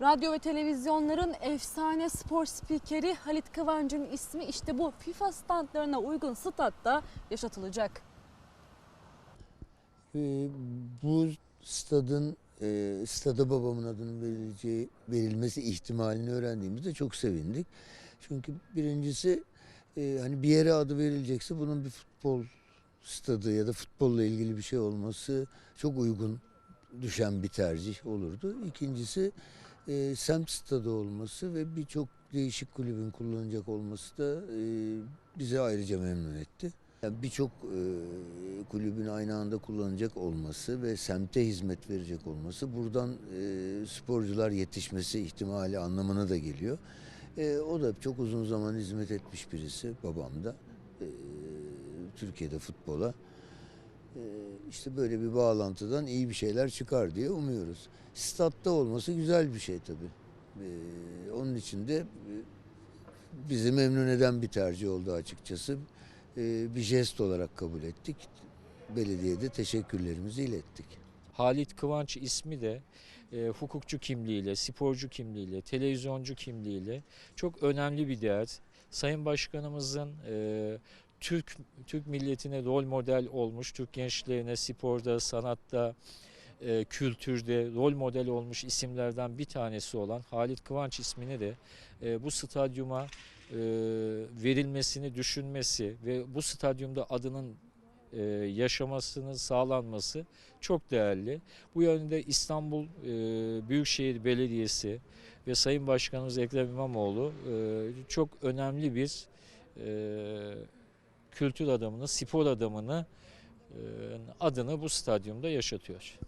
Radyo ve televizyonların efsane spor spikeri Halit Kıvancı'nın ismi işte bu FIFA standlarına uygun statta yaşatılacak. Ee, bu stadın e, stada babamın adının verileceği verilmesi ihtimalini öğrendiğimizde çok sevindik. Çünkü birincisi e, hani bir yere adı verilecekse bunun bir futbol stadı ya da futbolla ilgili bir şey olması çok uygun düşen bir tercih olurdu. İkincisi e, semt stadı olması ve birçok değişik kulübün kullanacak olması da e, bizi ayrıca memnun etti. Yani Birçok e, kulübün aynı anda kullanacak olması ve semte hizmet verecek olması buradan e, sporcular yetişmesi ihtimali anlamına da geliyor. E, o da çok uzun zaman hizmet etmiş birisi babam da e, Türkiye'de futbola. E, işte böyle bir bağlantıdan iyi bir şeyler çıkar diye umuyoruz. Statta olması güzel bir şey tabii. E, onun için de e, bizi memnun eden bir tercih oldu açıkçası. E, bir jest olarak kabul ettik. Belediyede teşekkürlerimizi ilettik. Halit Kıvanç ismi de e, hukukçu kimliğiyle, sporcu kimliğiyle, televizyoncu kimliğiyle çok önemli bir değer. Sayın Başkanımızın e, Türk Türk milletine rol model olmuş, Türk gençlerine sporda, sanatta, e, kültürde rol model olmuş isimlerden bir tanesi olan Halit Kıvanç ismini de e, bu stadyuma e, verilmesini düşünmesi ve bu stadyumda adının e, yaşamasının sağlanması çok değerli. Bu yönde İstanbul e, Büyükşehir Belediyesi ve Sayın Başkanımız Ekrem İmamoğlu e, çok önemli bir e, kültür adamını, spor adamını adını bu stadyumda yaşatıyor.